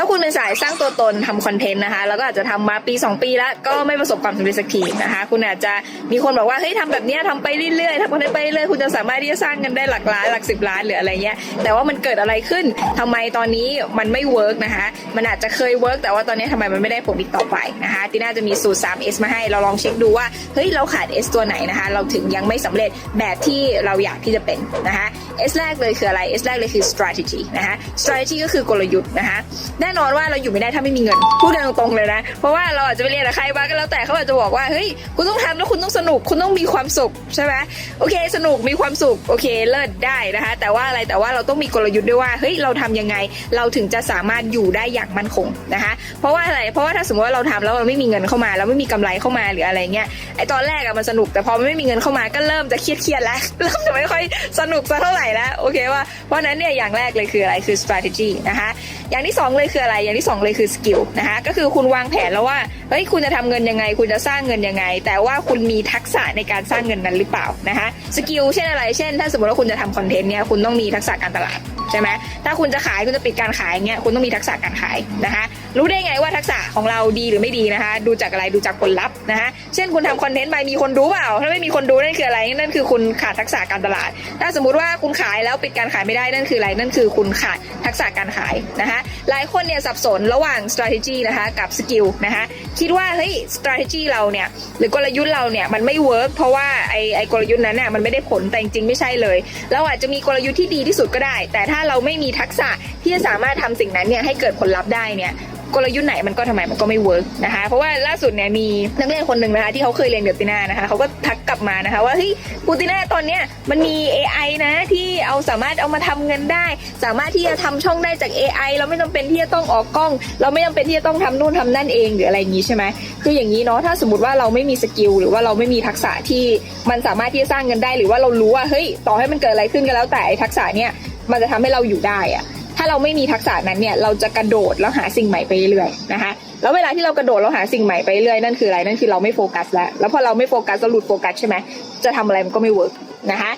ถ้าคุณเป็นสายสร้างตัวตนทำคอนเทนต์นะคะ แล้วก็อาจจะทำมาปี 2 ปีแล้วก็ไม่ประสบความสำเร็จสักทีนะคะ คุณอาจจะมีคนบอกว่าเฮ้ยทำแบบนี้ยทำไปเรื่อยๆทำคอนเทนต์ไปเรื่อยๆคุณจะสามารถที่จะสร้างเงินได้หลักล้านหลักสิบล้านหรืออะไรเงี้ย แต่ว่ามันเกิดอะไรขึ้นทำไมตอนนี้มันไม่เวิร์กนะคะ มันอาจจะเคยเวิร์กแต่ว่าตอนนี้ทำไมมันไม่ได้ผลอีกต่อไปนะคะติน่าจะมีสูตร 3S มาให้เราลองเช็คดูว่าเฮ้ยเราขาด S ตัวไหนนะคะ เราถึงยังไม่สำเร็จแบบที่เราอยากที่จะเป็นนะคะ S แรกเลยคืออะไร S แรกเลยคือ strategy นะคะ strategy ก็คือกลยุทธ์นะคะแน่นอนว่าเราอยู่ไม่ได้ถ้าไม่มีเงิน พูดตรงๆเลยนะ เพราะว่าเราอาจจะไปเรียนกับใครบ้างก็แล้วแต่เขาอาจจะบอกว่าเฮ้ยคุณต้องทำแล้วคุณต้องสนุกคุณต้องมีความสุขใช่ไหมโอเค สนุกมีความสุขโอเคเลิศได้นะคะ แต่ว่าอะไรแต่ว่าเราต้องมีกลยุทธ์ด้วยว่าเฮ้ยเราทำยังไง เราถึงจะสามารถอยู่ได้อย่างมั่นคงนะคะเพราะว่าอะไรเพราะว่าถ้าสมมติว่าเราทำแล้วเราไม่มีเงินเข้ามาแล้วไม่มีกำไรเข้ามาหรืออะไรเงี้ยไอตอนแรกอะมันสนุกแต่พอไม่มีเงินเข้ามาก็เริ่มจะเครียดๆแล้วเริ่มจะไม่ค่อยสนุกสักเท่าไหร่แล้วโอเคว่าเพราะนั้นเนี่ยอย่างแรกเลยคืออะไรคือ strategy นะคะอย่างที่สองเลยคืออะไรอย่างที่สองเลยคือสกิลนะคะก็คือคุณวางแผนแล้วว่าเฮ้ยคุณจะทำเงินยังไง คุณจะสร้างเงินยังไง แต่ว่าคุณมีทักษะในการสร้างเงินนั้นหรือเปล่านะคะสกิลเช่นอะไร เช่น ถ้าสมมติว่าคุณจะทำคอนเทนต์เนี่ยคุณต้องมีทักษะการตลาด ใช่ไหมถ้าคุณจะขายคุณจะปิดการขายเงี้ยคุณต้องมีทักษะการขายนะคะ รู้ได้ไงว่าทักษะของเราดีหรือไม่ดีนะคะ ดูจากอะไรดูจากผลลัพธ์นะคะเช่นคุณทำคอนเทนต์ไปมีคนดูเปล่า ถ้าไม่มีคนดูนั่นคืออะไรนั่นคือคุณขาดทักษะการตลาด ถ้าสมมุติว่าคุณขายแล้วปิดการขายไม่ได้นั่นคืออะไรนั่นคือคุณขาดทักษะการขายนะคะหลายคนเนี่ยสับสนระหว่าง strategy นะคะกับ skill นะคะคิดว่าเฮ้ย strategy เราเนี่ยหรือกลยุทธ์เราเนี่ยมันไม่ work เพราะว่าไอไอกลยุทธ์นั้นน่ะมันไม่ได้ผลแต่จริงๆไม่ใช่เลยเราอาจจะมีกลยุทธ์ที่ดีที่สุดก็ได้ แต่ถ้าเราไม่มีทักษะที่จะสามารถทำสิ่งนั้นเนี่ยให้เกิดผลลัพธ์ได้เนี่ยกลยุทธ์ไหนมันก็ทำไมมันก็ไม่เวิร์กนะคะเพราะว่าล่าสุดเนี่ยมีนักเรียนคนหนึ่งนะคะที่เขาเคยเรียนกับติน่านะคะเขาก็ทักกลับมานะคะว่าเฮ้ยปูติน่าตอนเนี้ยมันมี AI นะที่เอาสามารถเอามาทำเงินได้ สามารถที่จะทำช่องได้จาก AI เราไม่จำเป็นที่จะต้องออกกล้อง เราไม่จำเป็นที่จะต้องทำนู่นทำนั่นเองหรืออะไรอย่างนี้ใช่ไหมคืออย่างนี้เนาะถ้าสมมติว่าเราไม่มีสกิลหรือว่าเราไม่มีทักษะที่มันสามารถที่จะสร้างเงินได้ หรือว่าเรารู้ว่าเฮ้ยต่อให้มันเกิดอะไรขึ้นก็แล้วแต่ทักษะเนี่ย มันจะทำให้เราอยู่ได้อะถ้าเราไม่มีทักษะนั้นเนี่ย เราจะกระโดดแล้วหาสิ่งใหม่ไปเรื่อยๆนะคะ แล้วเวลาที่เรากระโดดเราหาสิ่งใหม่ไปเรื่อยนั่นคืออะไรนั่นคือเราไม่โฟกัสแล้วแล้วพอเราไม่โฟกัสเราหลุดโฟกัสใช่ไหมจะทำอะไรมันก็ไม่เวิร์กนะคะ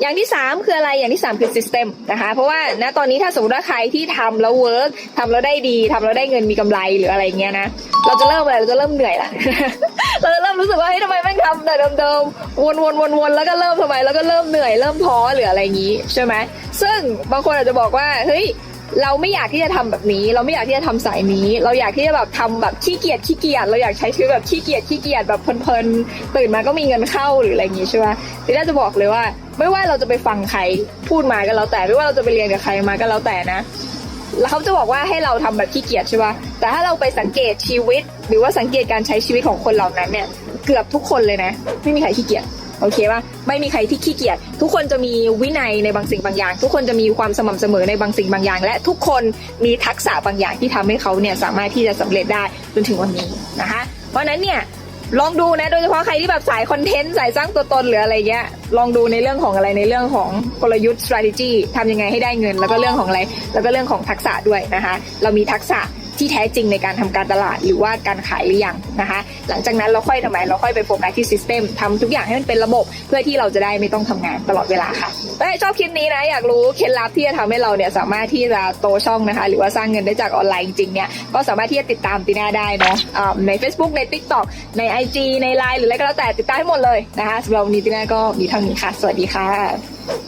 อย่างที่ 3 คืออะไรอย่างที่ 3 คือ system นะคะเพราะว่าณตอนนี้ถ้าสมมติว่าใครที่ทำแล้วเวิร์กทำแล้วได้ดีทำแล้วได้เงินมีกำไรหรืออะไรเงี้ยนะเราจะเริ่มอะไรเราจะเริ่มเหนื่อยละเราจะเริ่มรู้สึกว่าเฮ้ยทำไมแม่งทำแต่เดิมๆวนๆวนๆแล้วก็เริ่มทำไมแล้วก็เริ่มเหนื่อยเริ่มท้อหรืออะไรอย่างนี้ใช่ไหมซึ่งบางคนอาจจะบอกว่าเฮ้ย เราไม่อยากที่จะทำแบบนี้ เราไม่อยากที่จะทำสายนี้ เราอยากที่จะแบบทำแบบขี้เกียจขี้เกียจเราอยากใช้ชีวิตแบบขี้เกียจขี้เกียจแบบเพลินๆตื่นมาก็มีเงินเข้าหรืออะไรอย่างงี้ใช่ไหมที่น่าจะบอกเลยว่า ไม่ว่าเราจะไปฟังใครพูดมาก็แล้วแต่ไม่ว่าเราจะไปเรียนกับใครมาก็แล้วแต่นะแล้วเขาจะบอกว่าให้เราทำแบบขี้เกียจใช่ป่ะแต่ถ้าเราไปสังเกตชีวิต หรือว่าสังเกตการใช้ชีวิตของคนเหล่านั้นเนี่ย เกือบทุกคนเลยนะ ไม่มีใครขี้เกียจ โอเคป่ะไม่มีใครที่ขี้เกียจทุกคนจะมีวินัยในบางสิ่งบางอย่าง ทุกคนจะมีความสม่ำเสมอในบางสิ่งบางอย่าง และทุกคนมีทักษะบางอย่างที่ทำให้เขาเนี่ยสามารถที่จะสำเร็จได้จนถึงวันนี้นะคะ เพราะนั้นเนี่ยลองดูนะโดยเฉพาะใครที่แบบสายคอนเทนต์สายสร้างตัวตนหรืออะไรเงี้ยลองดูในเรื่องของอะไรในเรื่องของกลยุทธ์ strategy ทำยังไงให้ได้เงิน แล้วก็เรื่องของอะไร แล้วก็เรื่องของทักษะด้วยนะคะ เรามีทักษะ ที่แท้จริงในการทำการตลาดหรือว่าการขายหรือยังนะคะ หลังจากนั้นเราค่อยทำไมเราค่อยไปโฟกัสที่ system ทำทุกอย่างให้มันเป็นระบบเพื่อที่เราจะได้ไม่ต้องทำงานตลอดเวลาค่ะถ้าชอบคลิปนี้นะอยากรู้เคล็ดลับที่จะทำให้เราเนี่ยสามารถที่จะโตช่องนะคะ หรือว่าสร้างเงินได้จากออนไลน์จริงเนี่ยก็สามารถที่จะติดตามตีน่าได้เนาะอ่าใน Facebook ใน TikTok ใน IG ใน Line หรืออะไรก็แล้วแต่ติดตามให้หมดเลยนะคะสำหรับวันนี้ตีน่าก็มีเท่านี้ค่ะ สวัสดีค่ะ